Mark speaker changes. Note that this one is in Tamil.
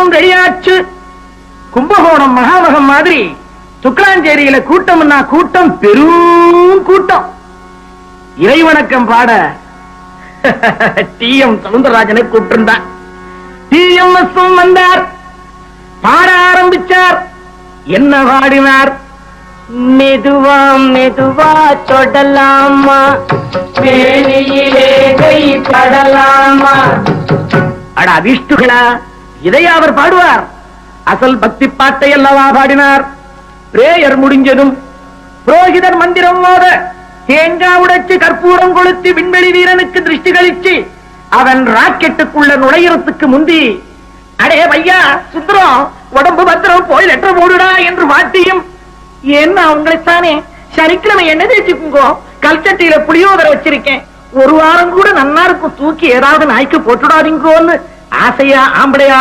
Speaker 1: எல்லாம் ரெடியாச்சு. கும்பகோணம் மகாமகம் மாதிரி துக்கலாஞ்சேரியில கூட்டம்னா கூட்டம் பெரும் கூட்டம். இறைவணக்கம் பாட டி எம் சவுந்தரராஜனை கூப்பிட்டிருந்தார். டி எம் எஸ் வந்தார். பாட ஆரம்பிச்சார். என்ன பாடினார்? மெதுவா மெதுவா சொடலாமா வேலையிலே கை படலாமா? அட அபிஷ்டுகளா? இதை அவர் பாடுவார். அசல் பக்தி பாட்டை அல்லவா பாடினார். பிரேயர் முடிஞ்சதும் புரோகிதர் மந்திரம் மோத தேங்காய் உடைச்சு கற்பூரம் கொளுத்தி விண்வெளி வீரனுக்கு திருஷ்டி கழிச்சு அவன் ராக்கெட்டுக்குள்ள நுழையறதுக்கு முந்தி அடே பையா சுந்தரம் உடம்பு பத்திரம் போய் லெட்டர் போடுடா என்று வாட்டியும் என்ன அவங்களைத்தானே சனிக்கிழமை என்ன தேய்ச்சிக்குங்கோ? கல்ச்சட்டியில புளியோதரை வச்சிருக்கேன். ஒரு வாரம் கூட நன்னா இருக்கும் தூக்கி ஏதாவது நாய்க்கு போட்டுடாதீங்கோன்னு ஆசையா ஆம்படையா